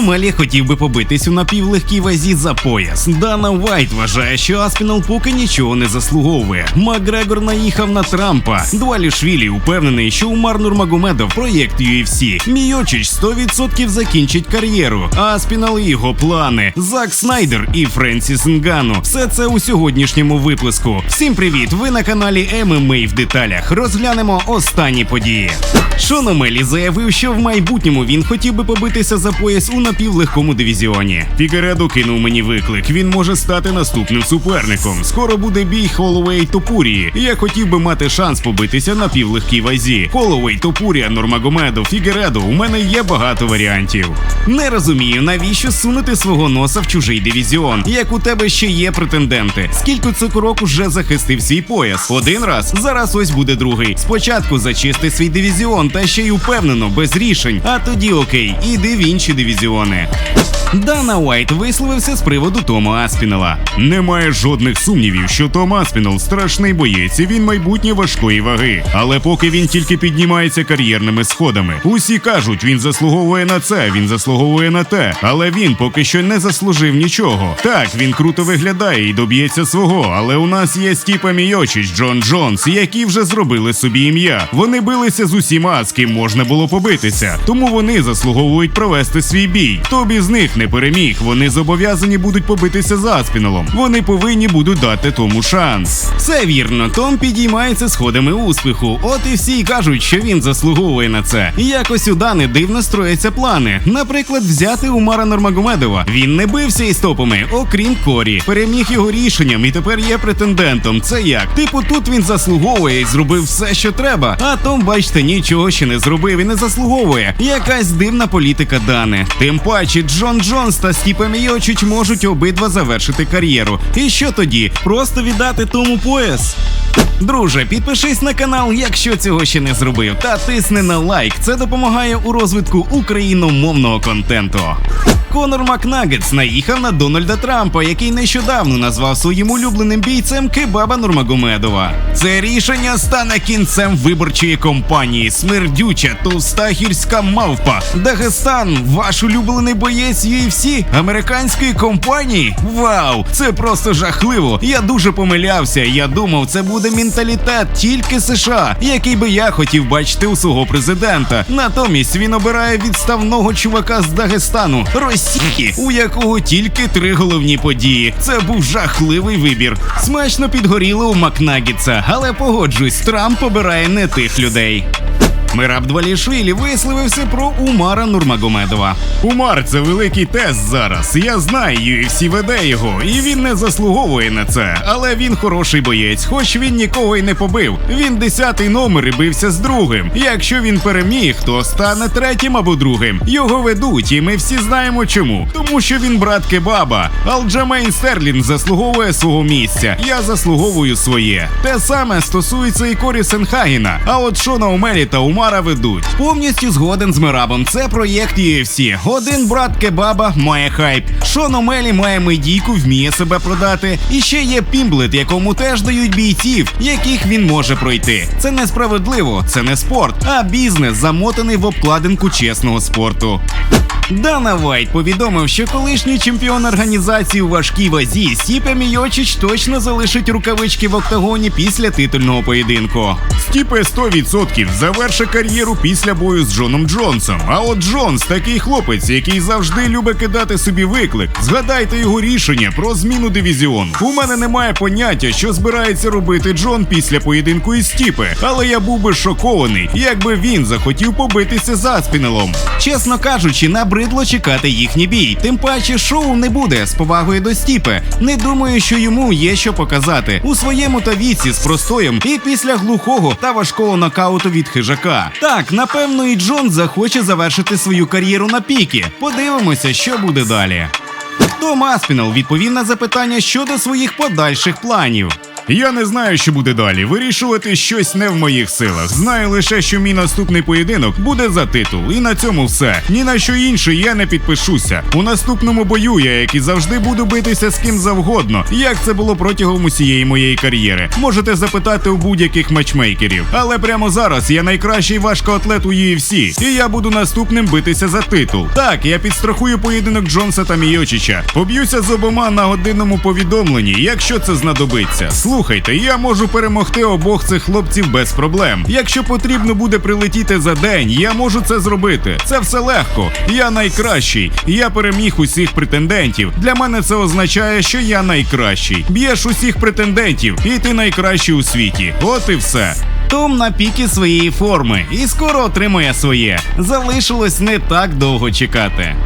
Омелі хотів би побитись у напівлегкій вазі за пояс. Дана Вайт вважає, що Аспінал поки нічого не заслуговує. Макгрегор наїхав на Трампа. Дуалішвілі упевнений, що Умар Нурмагомедов проєкт UFC. Мійочич 100% закінчить кар'єру. Аспінал і його плани. Зак Снайдер і Френсіс Нгану. Все це у сьогоднішньому випуску. Всім привіт! Ви на каналі ММА в деталях. Розглянемо останні події. Шон Омелі заявив, що в майбутньому він хотів би побитися за пояс у напівлегкому дивізіоні. Фігередо кинув мені виклик. Він може стати наступним суперником. Скоро буде бій Холовей Топурії. Я хотів би мати шанс побитися на півлегкій вазі. Холовей Топурія, Нурмагомедов, Фігередо. У мене є багато варіантів. Не розумію, навіщо сунути свого носа в чужий дивізіон, як у тебе ще є претенденти. Скільки цукорок уже захистив свій пояс? Один раз. Зараз ось буде другий. Спочатку зачисти свій дивізіон, та ще й упевнено, без рішень. А тоді окей, іди в інші дивізіони. Дана Уайт висловився з приводу Тома Аспінала. Немає жодних сумнівів, що Том Аспінал страшний боєць, і він майбутнє важкої ваги. Але поки він тільки піднімається кар'єрними сходами. Усі кажуть, він заслуговує на це, він заслуговує на те. Але він поки що не заслужив нічого. Так, він круто виглядає і доб'ється свого. Але у нас є Стіпа Мійочич, Джон Джонс, які вже зробили собі ім'я. Вони билися з усіма, з ким можна було побитися. Тому вони заслуговують провести свій бій. Хто б із них не переміг, вони зобов'язані будуть побитися з Аспіналом. Вони повинні будуть дати тому шанс. Все вірно, Том підіймається сходами успіху. От і всі кажуть, що він заслуговує на це. Якось у Дани дивно строяться плани. Наприклад, взяти Умара Нормагомедова. Він не бився із топами, окрім Корі. Переміг його рішенням і тепер є претендентом. Це як? Типу, тут він заслуговує і зробив все, що треба. А Том, бачите, нічого ще не зробив і не заслуговує. Якась дивна політика Дани. Тим паче, Джон Джонс та Стіпе Мійочич можуть обидва завершити кар'єру. І що тоді? Просто віддати тому пояс? Друже, підпишись на канал, якщо цього ще не зробив, та тисни на лайк. Це допомагає у розвитку україномовного контенту. Конор Макнагетс наїхав на Дональда Трампа, який нещодавно назвав своїм улюбленим бійцем Кебаба Нурмагомедова. Це рішення стане кінцем виборчої кампанії. Смердюча, товста гірська мавпа. Дагестан, ваш улюблений боєць UFC американської компанії. Вау! Це просто жахливо. Я дуже помилявся. Я думав, це буде менталітет тільки США, який би я хотів бачити у свого президента. Натомість він обирає відставного чувака з Дагестану, Росії, у якого тільки три головні події. Це був жахливий вибір. Смачно підгоріли у Макнагітса, але погоджусь, Трамп обирає не тих людей. Мираб Двалішвілі висловився про Умара Нурмагомедова. Умар це великий тест зараз. Я знаю, UFC веде його, і він не заслуговує на це. Але він хороший боєць, хоч він нікого й не побив. Він десятий номер і бився з другим. Якщо він переміг, то стане третім або другим. Його ведуть, і ми всі знаємо чому. Тому що він брат кебаба. Алджамейн Стерлін заслуговує свого місця. Я заслуговую своє. Те саме стосується і Корі Сенхагіна. А от Шона Омелі та Умара ведуть. Повністю згоден з Мирабом. Це проєкт UFC. Один брат кебаба має хайп. Шон Омелі має медійку, вміє себе продати. І ще є Пімблет, якому теж дають бійців, яких він може пройти. Це несправедливо, це не спорт, а бізнес замотаний в обкладинку чесного спорту. Дана Вайт повідомив, що колишній чемпіон організації у важкій вазі Стіпе Мійочич точно залишить рукавички в октагоні після титульного поєдинку. Стіпе 100% завершить кар'єру після бою з Джоном Джонсом. А от Джонс такий хлопець, який завжди любить кидати собі виклик. Згадайте його рішення про зміну дивізіону. У мене немає поняття, що збирається робити Джон після поєдинку із Стіпе, але я був би шокований, якби він захотів побитися з Аспінелом. Чесно кажучи, набридло чекати їхній бій. Тим паче шоу не буде з повагою до Стіпе. Не думаю, що йому є що показати у своєму та віці з простоєм і після глухого та важкого нокауту від хижака. Так, напевно, і Джон захоче завершити свою кар'єру на піки. Подивимося, що буде далі. Том Аспінал відповів на запитання щодо своїх подальших планів. Я не знаю, що буде далі. Вирішувати щось не в моїх силах. Знаю лише, що мій наступний поєдинок буде за титул, і на цьому все. Ні на що інше я не підпишуся. У наступному бою я, як і завжди, буду битися з ким завгодно, як це було протягом усієї моєї кар'єри. Можете запитати у будь-яких матчмейкерів. Але прямо зараз я найкращий важкоатлет у UFC, і я буду наступним битися за титул. Так, я підстрахую поєдинок Джонса та Мійочича. Поб'юся з обома на годинному повідомленні, якщо це знадобиться. Слухайте, я можу перемогти обох цих хлопців без проблем. Якщо потрібно буде прилетіти за день, я можу це зробити. Це все легко. Я найкращий. Я переміг усіх претендентів. Для мене це означає, що я найкращий. Б'єш усіх претендентів, і ти найкращий у світі. От і все. Том на піки своєї форми і скоро отримує своє. Залишилось не так довго чекати.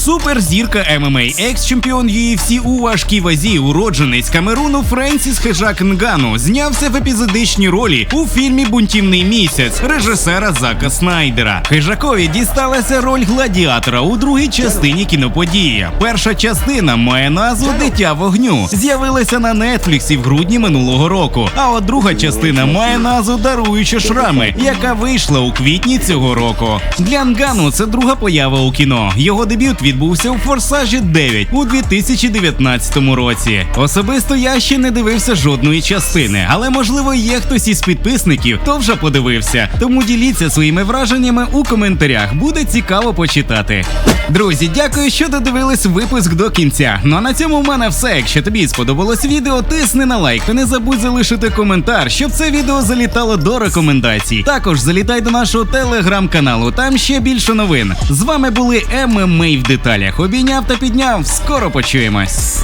Суперзірка ММА, екс-чемпіон UFC у важкій вазі, уродженець Камеруну Френсіс Хежак Нгану знявся в епізодичній ролі у фільмі Бунтівний місяць режисера Зака Снайдера. Хижакові дісталася роль гладіатора у другій частині кіноподія. Перша частина має назву Дитя вогню. З'явилася на Нетфліксі в грудні минулого року. А от друга частина має назву Даруючи шрами, яка вийшла у квітні цього року. Для Нгану це друга поява у кіно. Його дебют відбувся у Форсажі 9 у 2019 році. Особисто я ще не дивився жодної частини, але можливо є хтось із підписників, хто вже подивився. Тому діліться своїми враженнями у коментарях. Буде цікаво почитати. Друзі, дякую, що додивились випуск до кінця. Ну а на цьому в мене все. Якщо тобі сподобалось відео, тисни на лайк та не забудь залишити коментар, щоб це відео залітало до рекомендацій. Також залітай до нашого телеграм-каналу, там ще більше новин. З вами були ММА в деталях. Обійняв та підняв. Скоро почуємось.